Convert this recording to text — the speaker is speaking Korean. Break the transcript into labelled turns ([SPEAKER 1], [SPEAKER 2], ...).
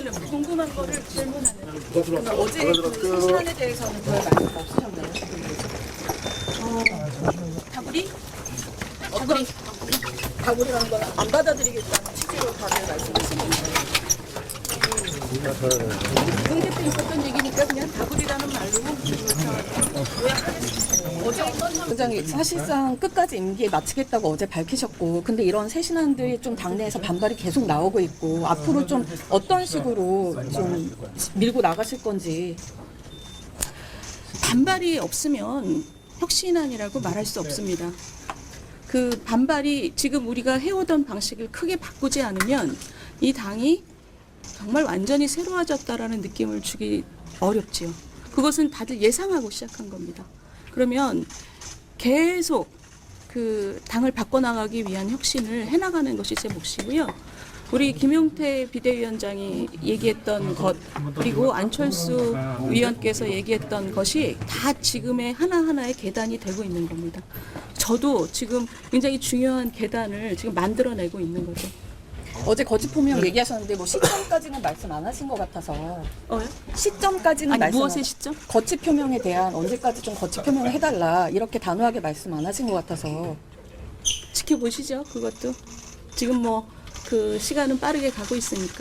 [SPEAKER 1] 궁금한 거를 질문하는. 그러면 어제 그 시간에 대해서는 별 말씀 없으셨나요? 어, 다구리? 다구리. 다구리라는 건 안 받아들이겠다는 취지로 다들 말씀하시는 거예요. 응대 때 있었던 얘기니까 그냥 다구리라는 말로 상
[SPEAKER 2] 굉장히 사실상 끝까지 임기 마치겠다고 어제 밝히셨고 근데 이런 새 신안들이 좀 당내에서 반발이 계속 나오고 있고 앞으로 좀 어떤 식으로 좀 밀고 나가실 건지
[SPEAKER 1] 반발이 없으면 혁신안이라고 말할 수 없습니다. 그 반발이 지금 우리가 해오던 방식을 크게 바꾸지 않으면 이 당이 정말 완전히 새로워졌다라는 느낌을 주기 어렵지요. 그것은 다들 예상하고 시작한 겁니다. 그러면 계속 그 당을 바꿔나가기 위한 혁신을 해나가는 것이 제 몫이고요. 우리 김용태 비대위원장이 얘기했던 것 그리고 안철수 위원께서 얘기했던 것이 다 지금의 하나하나의 계단이 되고 있는 겁니다. 저도 지금 굉장히 중요한 계단을 지금 만들어내고 있는 거죠.
[SPEAKER 2] 어제 거짓 표명 얘기하셨는데 뭐 시점까지는 말씀 안 하신 것 같아서
[SPEAKER 1] 어요?
[SPEAKER 2] 시점까지는
[SPEAKER 1] 아니
[SPEAKER 2] 말씀
[SPEAKER 1] 무엇의
[SPEAKER 2] 안-
[SPEAKER 1] 시점?
[SPEAKER 2] 거짓 표명에 대한 언제까지 좀 거짓 표명을 해달라 이렇게 단호하게 말씀 안 하신 것 같아서
[SPEAKER 1] 지켜보시죠. 그것도 지금 뭐 그 시간은 빠르게 가고 있으니까